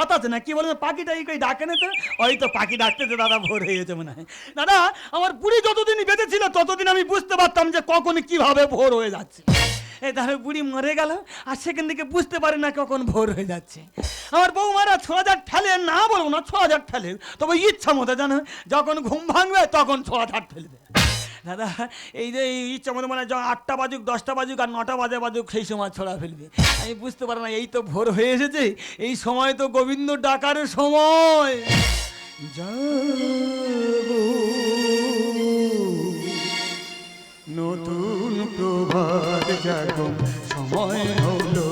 কথা না, কি বলে পাখিটা এই ডাকে না তো? ওই তো পাখি ডাকতেছে, দাদা, ভোর হয়ে গেছে মনে হয়। দাদা, আমার বুড়ি যতদিন বেঁচে ছিল ততদিন আমি বুঝতে পারতাম যে কখন কীভাবে ভোর হয়ে যাচ্ছে। এই তাহলে বুড়ি মরে গেল, আর সেখান থেকে বুঝতে পারে না কখন ভোর হয়ে যাচ্ছে। আমার বৌমারা ছ হাজার ঠেলে, না বলব না, ছ হাজার ঠেলে, তবে ইচ্ছা মতো জানো, যখন ঘুম ভাঙবে, তখন ছ হাজার ফেলবে দাদা, এই যে এই মানে যখন আটটা বাজুক, দশটা বাজুক আর নটা বাজে বাজুক, সেই সময় ছড়া ফেলবে। আমি বুঝতে পারি না, এই তো ভোর হয়ে এসেছে, এই সময় তো গোবিন্দ ডাকার সময়। নতুন প্রভাত সময় হলো।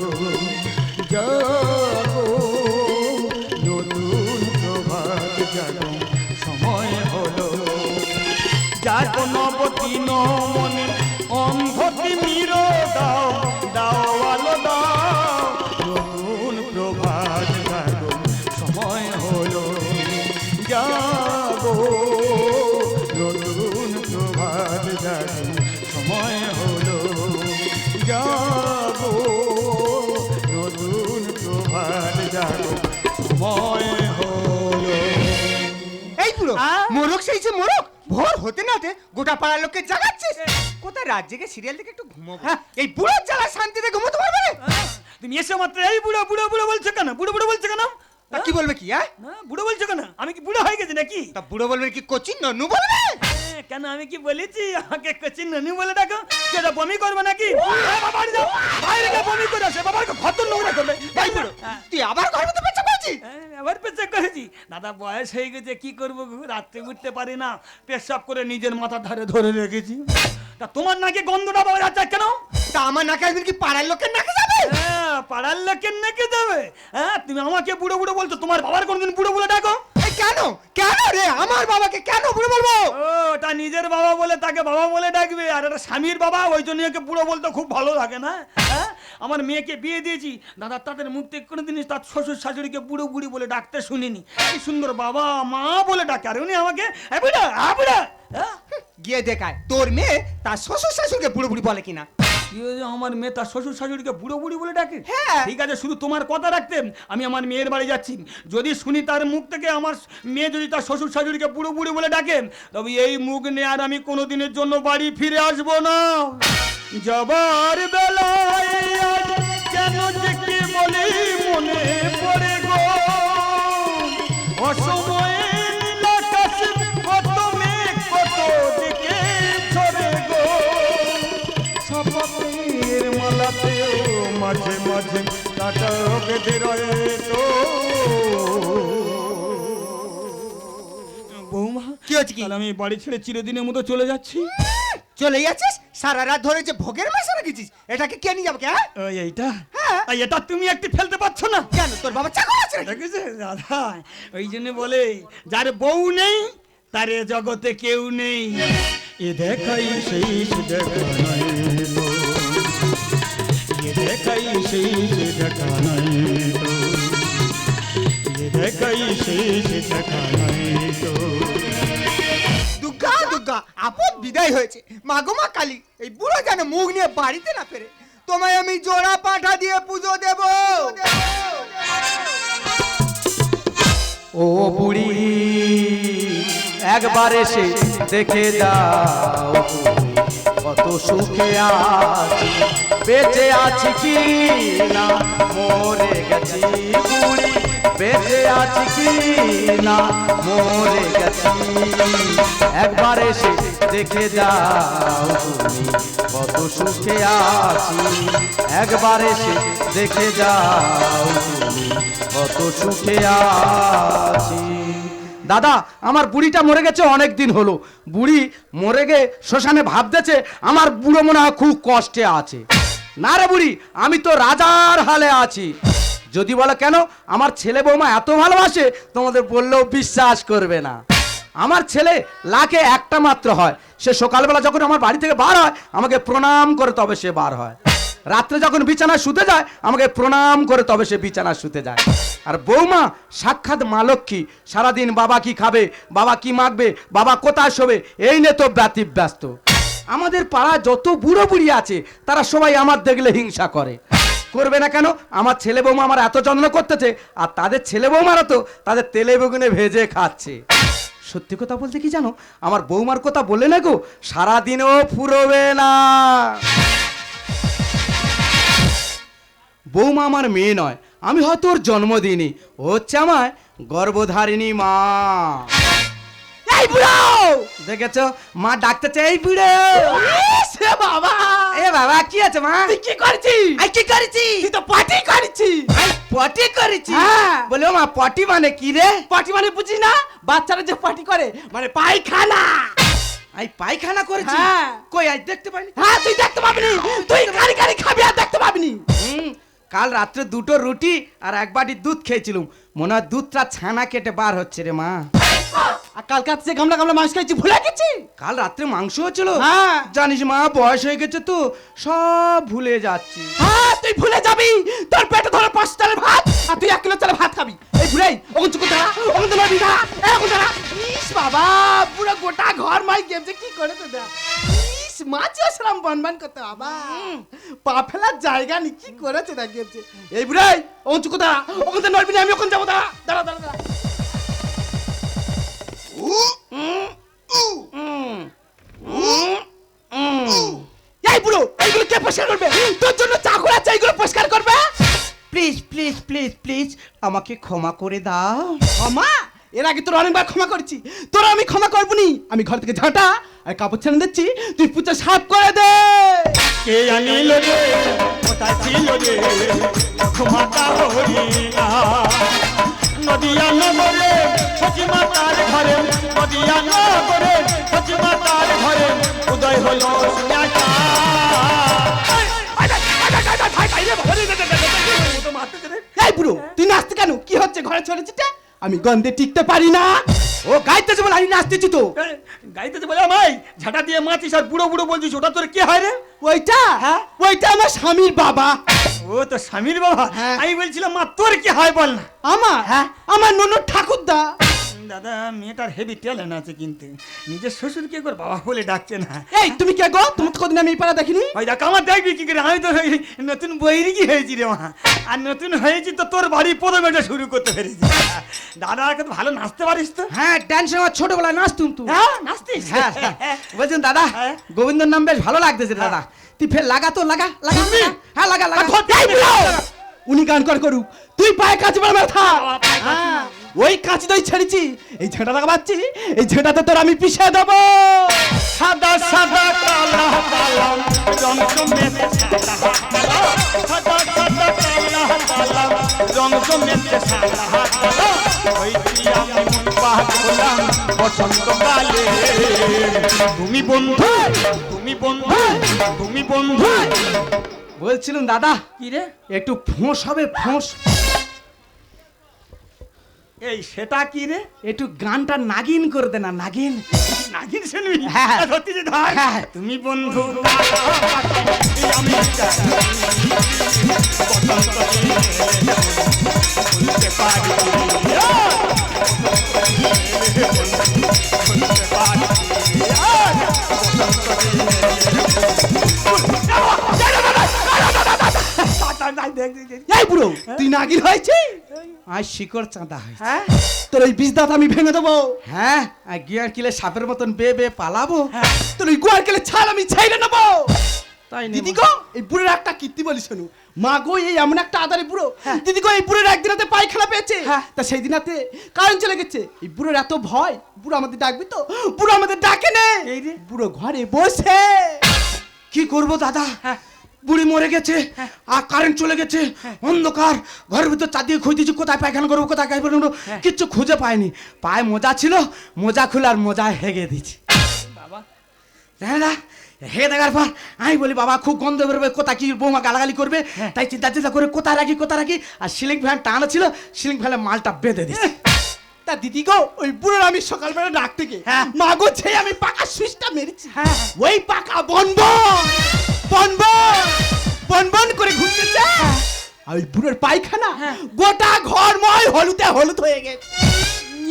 মোরগ সেই যে মোরগ। ভোর হতে না হতে গোটা পাড়ার লোককে জাগাচ্ছিস। কোথায় রাত জেগে সিরিয়াল দেখে একটু ঘুমোবো? হ্যাঁ। এই বুড়ো জ্বালা শান্তিতে ঘুমোতে পারবে তুমি এসে মাত্র। এই বুড়ো বুড়ো বুড়ো বলছো কেন? বুড়ো বুড়ো বলছো কেন? তা কি বলবে কি হ্যাঁ? বুড়ো বলছো কেন? আমি কি বুড়ো হয়ে গেছি নাকি? তা বুড়ো বলবে কি কোচিন ননু বলবে? কেন আমি কি বলেছি? আমাকে কচিন ননু বলে ডাকো। যেটা বমি করবে নাকি? এ, বাবা, বাড়ি যাও। বাইরে গিয়ে বমি করে আসে। বাবাকে খতর নোংরা করবে। হ্যাঁ। তুই আবার ঘর মতো পেঁচা করছিস আবার পেশাব করেছি। দাদা বয়স হয়ে গেছে কি করব? রাত্রে উঠতে পারি না। পেশাব করে নিজের মাথার ধারে ধরে রেখেছি। তা তোমার নাকি গন্ধটা পাওয়া যাচ্ছে কেন? তা আমার নাকে একদিন কি পাড়ার লোকের নাকে যাবে? হ্যাঁ পাড়ার লোকের নাকি দেবে হ্যাঁ তুমি আমাকে বুড়ো বুড়ো বলছো তোমার বাবার কোনদিন বুড়ো বুড়ো ডাকো? কেন? কেন রে? আমার বাবাকে কেন বুড়ো বলব? ও ওটা নিজের বাবা বলে তাকে বাবা বলে ডাকবে। আর এটা স্বামীর বাবা ওই জন্য একে বুড়ো বলতে খুব ভালো লাগে না হ্যাঁ? আমার মেয়েকে বিয়ে দিয়েছি। দাদা তাদের মুখ থেকে কোনো কোনোদিন তার শ্বশুর শাশুড়িকে বুড়ো বুড়ি বলে ডাকতে শুনিনি। কি সুন্দর বাবা মা বলে ডাকে আর উনি আমাকে হ্যাঁ? গিয়ে দেখায়। তোর মেয়ে তার শ্বশুর শাশুড়কে বুড়ো বুড়ি বলে কিনা? আমার মেয়ে তার শ্বশুর শাশুড়িকে বুড়ো বুড়ি বলে ডাকে? হ্যাঁ। ঠিক আছে শুধু তোমার কথা রাখতে আমি আমার মেয়ের বাড়ি যাচ্ছি। যদি শুনি তার মুখ থেকে আমার মেয়ে যদি তার শ্বশুর শাশুড়িকে বুড়ো বুড়ি বলে ডাকে তবে এই মুখ নিয়ে আর আমি কোনোদিনের জন্য বাড়ি ফিরে আসব না। যাবার বেলায় কেন যে কি বলি মনে মাঝে মাঝে কাটা বেঁধে রয়ে তো। বৌমা কি হচ্ছে কি? তাহলে আমি বাড়ি ছেড়ে চিরদিনের মতো চলে যাচ্ছি। চলে যাচ্ছিস? সারা রাত ধরে যে ভোগের মাসে রেখেছিস এটাকে কে নিয়ে যাবে কে, হ্যাঁ? ওই এইটা? হ্যাঁ। আর এটা তুমি একটু ফেলতে পারছ না। কেন তোর বাবা চাকর আছে? দেখেছে? দাদা ওই জন্য বলে যার বউ নেই তার এ জগতে কেউ নেই। এ দেখাই সেই দেখা দেখাই সেই দেখা নাই তো। এ দেখাই সেই দেখা নাই তো। দুর্গা দুর্গা আপদ বিদায় হয়েছে। মাগো মা কালী এই বুড়ো যেন মুখ নিয়ে বাড়িতে না ফেরে। তোমায় আমি জোড়া পাঠা দিয়ে পুজো দেব। ও বুড়ি একবার এসে দেখে তুমি কত সুখে আছি, বেঁচে আছি কি না? মরে গেছি বুড়ি বেঁচে আছি কি না? মরে গেছি। একবার এসে দেখে যাও তুমি কত সুখে আছি, একবার এসে দেখে যাও তুমি কত সুখে আছি। দাদা, আমার বুড়িটা মরে গেছে অনেক দিন হলো। বুড়ি মরে গে শ্মশানে ভাবতেছে আমার বুড়ো মনে হয় খুব কষ্টে আছে। না রে বুড়ি, আমি তো রাজার হালে আছি। যদি বলো কেন, আমার ছেলে বৌমা এত ভালোবাসে, তোমাদের বললেও বিশ্বাস করবে না। আমার ছেলে লাখে একটা মাত্র হয়, সে সকালবেলা যখন আমার বাড়ি থেকে বার হয়, আমাকে প্রণাম করে তবে সে বার হয়। রাত্রে যখন বিছানা শুতে যায়, আমাকে প্রণাম করে তবে সে বিছানা শুতে যায়। আর বৌমা, সাক্ষাৎ মা লক্ষ্মী, সারাদিন বাবা কি খাবে, বাবা কি মাখবে, বাবা কোথায় শোবে, এই নিয়ে তো ব্যতিব্যস্ত। আমাদের পাড়া যত বুড়ো বুড়ি আছে, তারা সবাই আমার দেখলে হিংসা করে। করবে না কেন? আমার ছেলে বৌমা আমার এত যত্ন করতেছে, আর তাদের ছেলে বৌমারা তো তাদের তেলে বেগুনে ভেজে খাচ্ছে। সত্যি কথা বলতে কি জানো? আমার বৌমার কথা বলে না গো, সারাদিনও ফুরবে না। বৌমা আমার মেয়ে নয় আমি হয়তো ওর জন্মদিনই ও হচ্ছে আমার গর্ভধারিণী মা। এই বুড়ো! দেখেছ? মা ডাকতে চাই বুড়ো! সে বাবা! এ বাবা কি আছে মা? তুই কি করছিস? আই কি করেছি? তুই তো পার্টি করছিস। আই পটি করেছি? হ্যাঁ। বলে ও মা পটি মানে কি রে? পার্টি মানে বুঝিস না বাচ্চারা যে পার্টি করে মানে পায়খানা। আই পায়খানা করেছি? হ্যাঁ। কই আজ দেখতে পাইনি? হ্যাঁ তুই দেখতে পাবিনি। তুই কারি কারি খাবি আর দেখতে পাবিনি। হুম, কাল রাত্রে দুটো রুটি আর এক বাটি দুধ খেয়েছিলুম। মনে হয় দুধটা ছানা কেটে বার হচ্ছে রে মা। আর কাল কাছে গামলা গামলা মাছ খাইছি ভুলে গেছি? কাল রাত্রে মাংস হচ্ছিল হ্যাঁ। জানিস মা বয়স হয়ে গেছে তো সব ভুলে যাচ্ছি। হ্যাঁ তুই ভুলে যাবি। তোর পেটে ধরে পাঁচ চালের ভাত আর তুই এক কিলো চালের ভাত খাবি। এই ভুলেই ওখান চুকুর দাঁড়া ওখান তোমার বিধা এখন দাঁড়া ইস বাবা পুরো গোটা ঘর মাই গেমছে কি করে তো দেখ মাছি আসলাম বনবান করতে বাবা। পা ফেলার জায়গা নি কি করেছে দেখ গেমছে এই বুড়াই ওখান থেকে নড়বি না? আমি ওখানে যাব দাঁড়া দাঁড়া দাঁড়া দাঁড়া। এই বুড়ো এইগুলো কে পরিষ্কার করবে? তোর জন্য চাকর আছে এইগুলো পরিষ্কার করবে? প্লিজ প্লিজ প্লিজ প্লিজ আমাকে ক্ষমা করে দাও। ক্ষমা? এর আগে তোর অনেকবার ক্ষমা করেছি। তোর আমি ক্ষমা করব নি আমি ঘর থেকে ঝাঁটা আর কাপড় ছেড়ে দিচ্ছি। তুই পুজো সাফ করে দে। কে আনিল রে? কোথায় ছিল রে? মাতা হরিয়া নদিয়া নগরে মাতার ঘরে নদিয়া নগরে মাতার ঘরে উদয় হলো এই বুড়ো তুই নাচতে কেন? কি হচ্ছে? ঘরে চলেছিটা আমি গন্ধে টিকতে পারি না। ও গাইতেছে বলে আমি নাচতেছি তো গাইতে বলে আমায়? ঝাঁটা দিয়ে মাতিস আর বুড়ো বুড়ো বলছিস ওটা তোর কে হয় রে? ওইটা? হ্যাঁ? ওইটা আমার স্বামীর বাবা। ও তো স্বামীর বাবা? হ্যাঁ। আমি বলছিলাম মা তোর কি হয় বল না? আমার? হ্যাঁ? আমার ননদ ঠাকুরদা। দাদা মেয়েটার হেভি ট্যালেন্ট আছে কিন্তু। নিজের শ্বশুরকে করে বাবা বলে ডাকছে না। এই তুমি কে গো? তুমি তো কোনদিন আমি এই পাড়া দেখিনি। ওই দেখ আমার দেখবি কি করে আমি তো ওই নতুন বইরি কি হয়েছি রে মা। আর নতুন হয়েছি তো তোর বাড়ি প্রথম এটা শুরু করতে পেরেছি। দাদা কিন্তু ভালো নাচতে পারিস তো? হ্যাঁ ড্যান্স আমার ছোটবেলায় নাচতুম তুই হ্যাঁ নাচতিস? হ্যাঁ হ্যাঁ। বলছেন দাদা হ্যাঁ। গোবিন্দর নাম বেশ ভালো লাগতেছে দাদা। তুই ফের লাগা তো লাগা লাগা হ্যাঁ লাগা লাগা। উনি গান কর করুক। তুই পায়ে কাঁচি মার মাথা হ্যাঁ, ওই কাঁচি দই ছেড়েছি এই ঝেঁটা লাগাচ্ছি এই ঝেঁটাতে তোর আমি পিষে দেবো। সাদা সাদা কালা কালা জমেছে সাদা সাদা সাদা কালা সাদা হইছি আমি মন বসন্তকালে তুমি বন্ধু তুমি বন্ধু তুমি বন্ধু। বলছিলাম দাদা কি রে? একটু ফোঁস হবে ফোঁস। এই সেটা কি রে? একটু গানটা নাগিন করে দে না নাগিন। নাগিন শুনবি? হ্যাঁ। সত্যি যে ধার। হ্যাঁ। তুমি বন্ধু। এই বুড়ো তুই নাগির হয়েছে আজ শিকড় চাঁদা হয় হ্যাঁ? তোর ওই বিষ দাঁত আমি ভেঙে দেবো। হ্যাঁ? আর গিয়ার কিলে সাপের মতন বে বে পালাবো। তোর ওই গোয়ার কিলে ছাল আমি ছেড়ে নেব। তাই। দিদি গো এই বুড়োর একটা কীর্তি বলি শোনো। মা গো এই এমন একটা আদারে বুড়ো। দিদি গো এই বুড়োর একদিনাতে পায়খানা পেয়েছে। হ্যাঁ। তা সেই দিনাতে কারণ চলে গেছে। এই বুড়োর এত ভয় বুড়ো আমাদের ডাকবি তো। বুড়ো আমাদের ডাকে নে। এই রে। বুড়ো ঘরে বসে। কি করব দাদা? বুড়ি মরে গেছে আর কারেন্ট চলে গেছে অন্ধকার। ঘরের ভিতর চারদিকে খুঁজতেছি কোথায় পায়খানা করব কোথায় গায়ে বেরোবো কিচ্ছু খুঁজে পাইনি। পায়ে মোজা ছিল মোজা খুলে আর মোজা হেগে দিচ্ছি বাবা। হ্যাঁ না হে দেখার পর আমি বলি বাবা খুব গন্ধ বেরোবে কোথায় কি বৌমা গালাগালি করবে? তাই চিন্তা চিন্তা করে কোথায় রাখি কোথায় রাখি? আর সিলিং ফ্যান টানা ছিল সিলিং ফ্যানে মালটা বেঁধে দিচ্ছি তা দিদি গো ওই বুড়োর আমি সকালবেলা ডাক থেকে হ্যাঁ। মা গো আমি পাকা সুইচটা মেরেছি হ্যাঁ। ওই পাকা বনবন বনবন বনবন করে ঘুরতে চায় ওই বুড়োর পায়খানা গোটা ঘরময় হলুদে হলুদ হয়ে গেছে।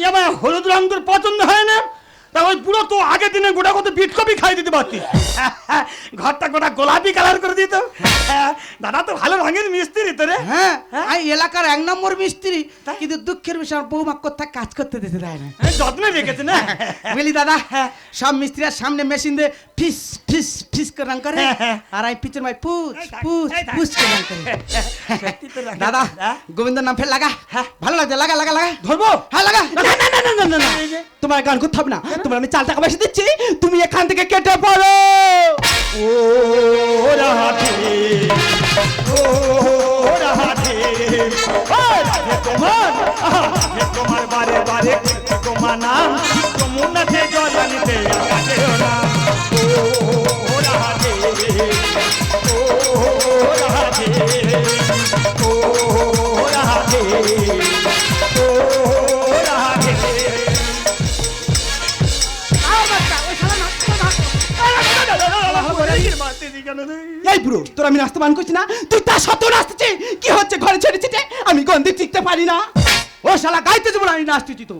আমার হলুদ রং তোর পছন্দ হয় না? তা ওই পুরো তো আগের দিনে গোটা কত বিট কপি খাই দিতে পারতি? ঘরটা গোটা গোলাপি কালার করে দিত। হ্যাঁ, দাদা তো ভালো রঙের মিস্ত্রি তো রে। হ্যাঁ এই এলাকার এক নম্বর মিস্ত্রি কিন্তু দুঃখের বিষয় বৌমা কোথায় কাজ করতে দিতে দেয় না। হ্যাঁ, যত্নে রেখেছে না? বুঝলি দাদা সব মিস্ত্রির সামনে মেশিন দিয়ে ফিস ফিস ফিস করে রান করে। হ্যাঁ, হ্যাঁ। আর আমি পিছন ভাই পুচ এই থাক, পুচ পুচ করে রান করে। দাদা হ্যাঁ? গোবিন্দ নাম ফের লাগা। হ্যাঁ। ভালো লাগছে লাগা লাগা লাগা। ধরবো? হ্যাঁ লাগা। না, না, না, না, না। তোমার গান করতে হবে না। তোমার আমি চাল টাকা বেশি দিচ্ছি তুমি এখান থেকে কেটে পড়ো। ও রাধে ও রাধে তোমার তোমার বারে বারে তোমার নাম যমুনাতে জল আনিতে ও নাম। ও রাধে ও রাধে এই বুড়ো তোর আমি নাচতে মান করছি না? তুই তার সত্ত্বেও নাচতেছি? কি হচ্ছে ঘরে ছেড়েছি যে? আমি গন্ধে টিকতে পারি না। ও শালা গাইতে যাব না আমি নাচতেছি তো।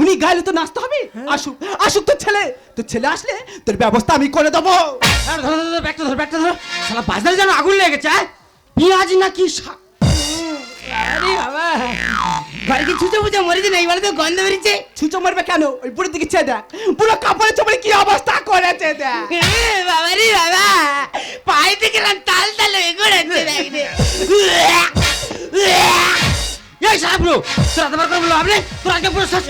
উনি গাইলে তো নাচতে হবে? আসুক আসুক তোর ছেলে। তোর ছেলে আসলে তোর ব্যবস্থা আমি করে দেবো। ব্যাগটা ধর ব্যাগটা ধর। শালা বাজারে যেন আগুন লেগেছে? পেঁয়াজ নাকি শাক? আরে বাবা। ঘরে কি ছুঁচো বুঝে মরেছে না এইবারে তো গন্ধ বেরিয়েছে। ছুঁচো মারবে কেন? ওই বুড়োর দিকে চেয়ে দেখ। বুড়ো কাপড়ে চোপড়ে কি অবস্থা করেছে দেখ। বাবা রে বাবা। পাইতে গেলাম তাল তাল হয়ে ব্যাগটা এই শালা পুরো তোরা তোমার করে বলো আপনি তোর আগে পুরো শেষ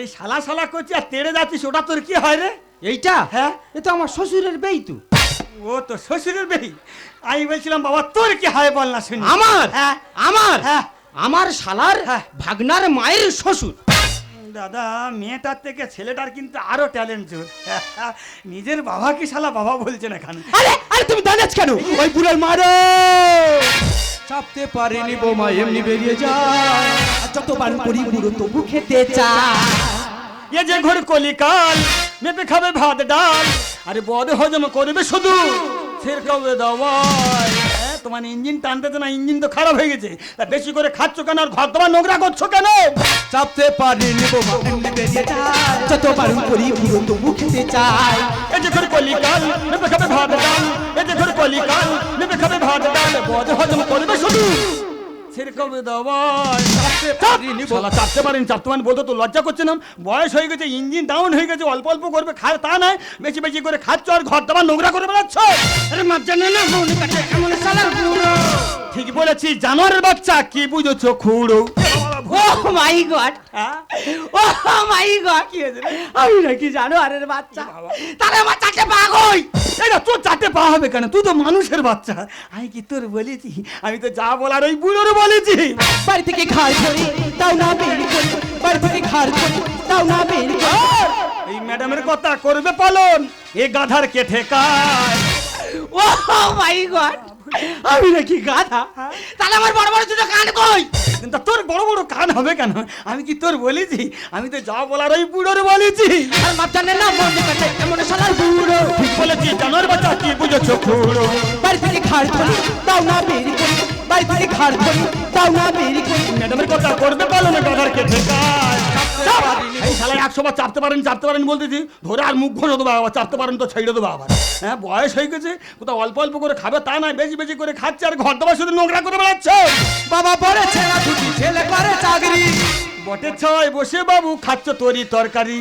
এই শালা শালা করছি আর তেড়ে যাচ্ছিস ওটা তোর কি হয় রে? এইটা? হ্যাঁ। এ তো আমার শ্বশুরের বেই তো। ও তো শ্বশুরের বেহি আমি বলছিলাম বাবা তোর কি হয় বল না শুনি। আমার? হ্যাঁ। আমার? হ্যাঁ। আমার শালার হ্যাঁ। ভাগনার মায়ের শ্বশুর। দাদা মেয়েটার থেকে ছেলেটার কিন্তু আরও ট্যালেন্ট জোর। নিজের বাবা কি শালা বাবা বলছেন না এখানে আরে আরে তুমি দাঁড়াচ্ছ কেন? ওই বুড়োর মারো চাপতে পারিনি বোমা এমনি বেরিয়ে যায় আর যতবার করি বুড়ো তবু খেতে চায় এ যে ঘর কলিকাল মেপে খাবে ভাত ডাল। আরে বদ হজম করবে শুধু ফের কবে দাওয়াই হ্যাঁ তোমার ইঞ্জিন টানতেছে না ইঞ্জিন তো খারাপ হয়ে গেছে। তা বেশি করে খাচ্ছ কেন আর ঘর তোমার নোংরা করছ কেন? চাপতে পারিনি এমনি বেরিয়ে যায়। যতবার করি পুরো তবু খেতে চাই। এ যে ঘর কলিকাল নেবে খাবে ভাত ডাল এ যে ঘর কলিকাল নেবে খাবে ভাত ডাল বদ হজম করবে শুধু। পারিনি বোমা চাপতে পারেন চাপতে পারেন বলতে তো লজ্জা করছে না? বয়স হয়ে গেছে ইঞ্জিন ডাউন হয়ে গেছে অল্প অল্প করবে খায় তা নয়। বেশি বেশি করে খাচ্ছ আর ঘর দাবার নোংরা করে বেড়াচ্ছ। আরে মাপ জানে না ঠিক বলেছি জানোয়ারের বাচ্চা কি বুঝেছ খুঁড়ো? ও মাই গড? ও মাই গড কি হয়েছে আমি নাকি জানো আরের বাচ্চা? তাহলে আমার চারটে পাক হই এই না তোর চারটে পা হবে কেন? তুই তো মানুষের বাচ্চা। আমি কি তোর বলেছি? আমি তো যা বলার ওই বুড়োর বলেছি। বাড়ি থেকে ঘাড় ধরে তাও না বের করি। বাড়ি থেকে ঘাড় ধরে তাও না বের করি। এই ম্যাডামের কথা করবে পালন। এ গাধার কে ঠেকায়? ও মাই গড আমি নাকি গাধা তাহলে আমার বড় বড় দুটো কান কই? কিন্তু তোর বড় বড় কান হবে কেন? আমি কি তোর বলেছি? আমি তো যা বলার ওই বুড়োর বলেছি। আর মাপ জানে না মনে কাটে এমন শালার বুড়ো। ঠিক বলেছি জানোয়ার বাচ্চা কি বুঝেছ খুঁড়ো? বাড়ি থেকে ঘাড় ধরে তাও না বের করি। বাড়ি থেকে ঘাড় ধরে তাও না বের করি। ম্যাডামের কথা করবে পালন গাধার কে চাপ! এই শালা একশো বার চাপতে পারেন চাপতে পারেন বলতেছি। ধরে আর মুখ ঘষে দেবো আবার চাপতে পারেন তো ছেড়ে দেবো আবার। হ্যাঁ বয়স হয়ে গেছে কোথাও অল্প অল্প করে খাবে তা নয় বেশি বেশি করে খাচ্ছে আর ঘর দেওয়া শুধু নোংরা করে বেড়াচ্ছে। বাবা পরে ছেলে ছেলে করে চাকরি। বটে ছয় বসে বাবু খাচ্ছ তরি তরকারি।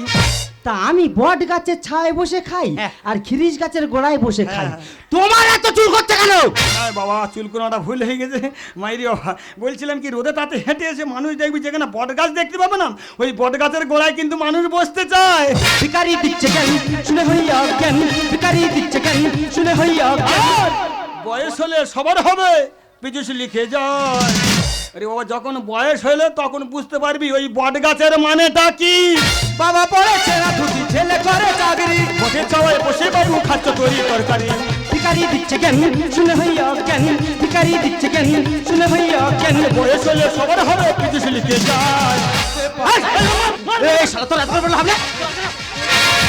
তা আমি বট গাছের ছায় বসে খাই হ্যাঁ। আর খিরিস গাছের গোড়ায় বসে খাই। হ্যাঁ। তোমার এত চুল করতে কেন? বাবা চুলকোনাটা ভুল হয়ে গেছে। মাইরি বাবা বলছিলাম কি রোদে তাতে হেঁটে এসে মানুষ দেখবি যেখানে বট গাছ দেখতে পাবে না? ওই বট গাছের গোড়ায় কিন্তু মানুষ বসতে চায়। ভিকারি দিচ্ছে জ্ঞান শুনে হইয়া জ্ঞান ভিকারি দিচ্ছে জ্ঞান শুনে হইয়া বয়স হলে সবার হবে পিছুস লিখে যায়। আরে বাবা যখন বয়স হলে তখন বুঝতে পারবি ওই বট গাছের মানেটা কি? বাবা পড়েছে না দুটি ছেলে করে চাকরি। বসে সবাই বসে বাবু খাচ্ছ তৈরি তরকারি। ভিকারি দিচ্ছে জ্ঞান শুনে হইয়া জ্ঞান ভিকারি দিচ্ছে কেন? শুনে হইয়া কেন? বয়স হলে সবার হবে পিছুস লিখে যায় এই তোর এত বড় ভাবলে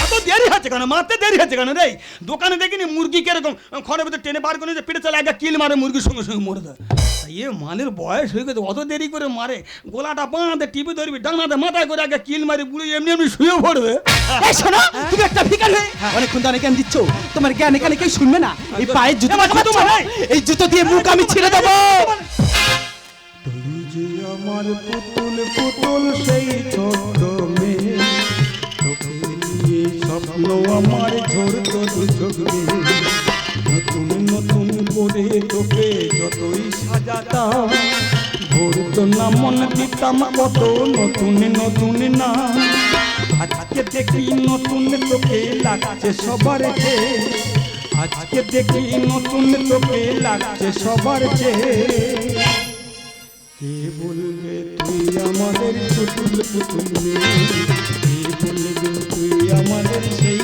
এত দেরি হচ্ছে কেন? মারতে দেরি হচ্ছে কেন রে? দোকানে দেখিনি মুরগি কীরকম? খড়ের ভিতরে টেনে বার করে যে পেটে চলে একটা কিল মারে মুরগির সঙ্গে সঙ্গে মরে যায়। ইয়ে মানের বয়স হয়ে গেছে অত দেরি করে মারে। গোলাটা বাঁধে টিপে ধরবি ডাঙাতে মাথায় করে আগে কিল মারি বুড়ি এমনি এমনি শুয়ে পড়বে। এই শোনো তুমি একটা ভিখারি। হয়ে অনেকক্ষণ ধরে জ্ঞান দিচ্ছ তোমার জ্ঞান এখানে কেউ শুনবে না। এই পায়ের জুতো তোমার এই জুতো দিয়ে মুখ আমি ছিঁড়ে দেবো। যে আমার পুতুল পুতুল সেই ছোট মেয়ে। তোকে নিয়ে স্বপ্ন আমার ঝরত দু চোখে নতুন নতুন করে তোকে যতই সাজাতাম ভরত না মন দিতাম কত নতুন নতুন না। আজকে দেখি নতুন তোকে লাগছে সবার চেয়ে। আজকে দেখি নতুন তোকে লাগছে সবার চেয়ে। কে বলবে তুই আমাদের পুতুল পুতুল কে বলবে তুই আমাদের সেই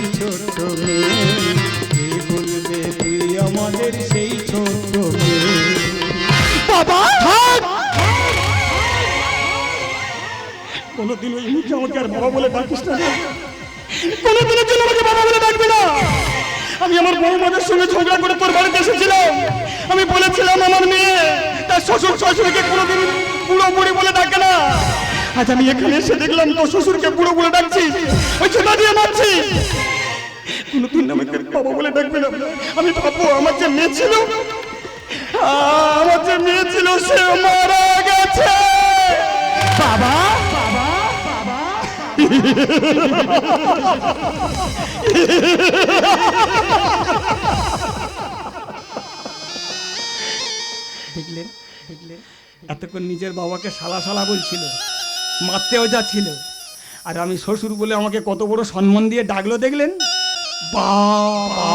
কোনোদিন ওই মুখে আমাকে আর বাবা বলে ডাকিস না। কোনোদিনের জন্য আমাকে বাবা বলে ডাকবি না। আমি আমার বৌমাদের সঙ্গে ঝগড়া করে তোর বাড়িতে এসেছিলাম। আমি বলেছিলাম আমার মেয়ে তার শ্বশুর শ্বশুরকে কোনোদিন বুড়ো বুড়ি বলে ডাকে না। আজ আমি এখানে এসে দেখলাম তোর শ্বশুরকে বুড়ো বলে ডাকছি ওই ছোটা দিয়ে মারছি কোনোদিন আমাকে বাবা বলে ডাকবে না। আমি ভাববো আমার যে মেয়ে ছিল আমার যে মেয়ে ছিল সে মারা গেছে। বাবা! দেখলেন দেখলেন এতক্ষণ নিজের বাবাকে সালা সালা বলছিল মারতেও যাচ্ছিল আর আমি শ্বশুর বলে আমাকে কত বড় সম্মান দিয়ে ডাকলো দেখলেন? বাবা!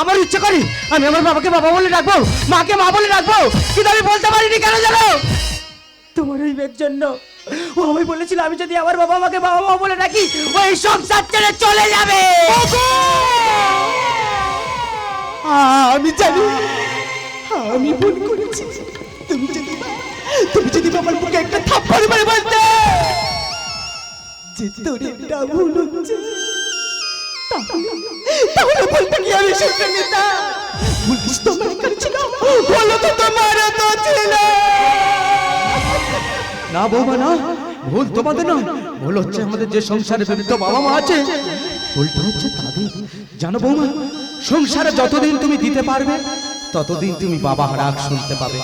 আমার ইচ্ছে করি আমি আমার বাবাকে বাবা বলে ডাকবো মাকে মা বলে ডাকবো কিন্তু আমি বলতে পারিনি কেন জানো তোমার ওই জন্য ও আমি বলেছিল আমি যদি আমার বাবা মাকে বাবা মা বলে ডাকি ওই সংসার ছেড়ে চলে যাবে। আমি জানি। আমি ভুল করেছি। তুমি যদি তুমি যদি বাবার বুকে একটা থাপ্পড় মেরে বলতে। যে তোর এটা ভুল হচ্ছে তাহলে বলতে কি আমি শুনতে নিতাম? পুলিশ তোমার এখানে ছিল। বলো তো তোমার তো ছিল। না বৌমা, না। ভুল তোমাদের না। ভুল হচ্ছে আমাদের যে সংসারে বিরুদ্ধ বাবা মা আছে, ভুলটা হচ্ছে তাদের। জানো বৌমা, সংসারে যতদিন তুমি দিতে পারবে, ততদিন তুমি বাবা রাগ শুনতে পাবে।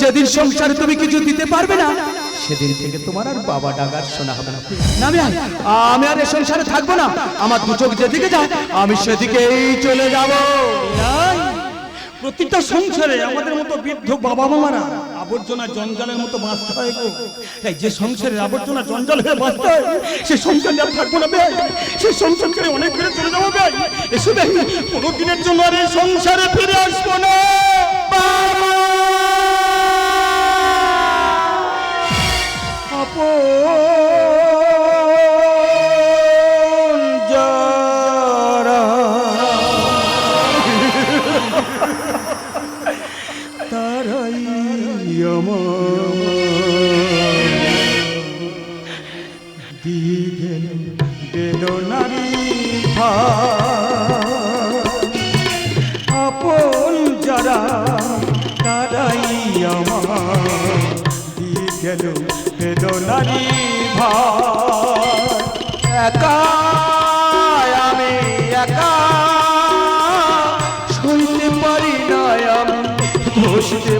যেদিন সংসারে তুমি কিছু দিতে পারবে না, সেদিন থেকে তোমার আর বাবা ডাকার শোনা হবে না। আমি আর আমি আর এ সংসারে থাকব না। আমার দু চোখ যেদিকে যায়, আমি সেদিকেই চলে যাব। নাই। প্রত্যেকটা সংসারে আমাদের মতো বৃদ্ধ বাবা মামারা আবর্জনা জঞ্জালের মতো বাঁচতে হয় গো। এই যে সংসারের আবর্জনা জঞ্জাল হয়ে বাঁচতে হয়, সে সংসার আর থাকব না বে। সে সংসার ছেড়ে অনেক ফিরে চলে যাব বে। এসে দেখি কোনো দিনের জন্য আর এই সংসারে ফিরে আসব না।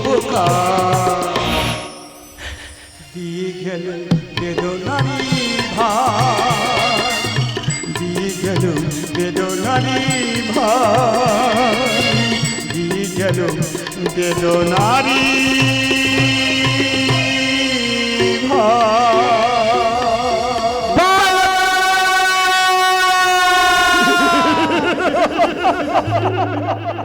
দেব দিয়ে গেল বেদনারি ভার দিয়ে গেল বেদনারি ভার দিয়ে গেল বেদনারি ভার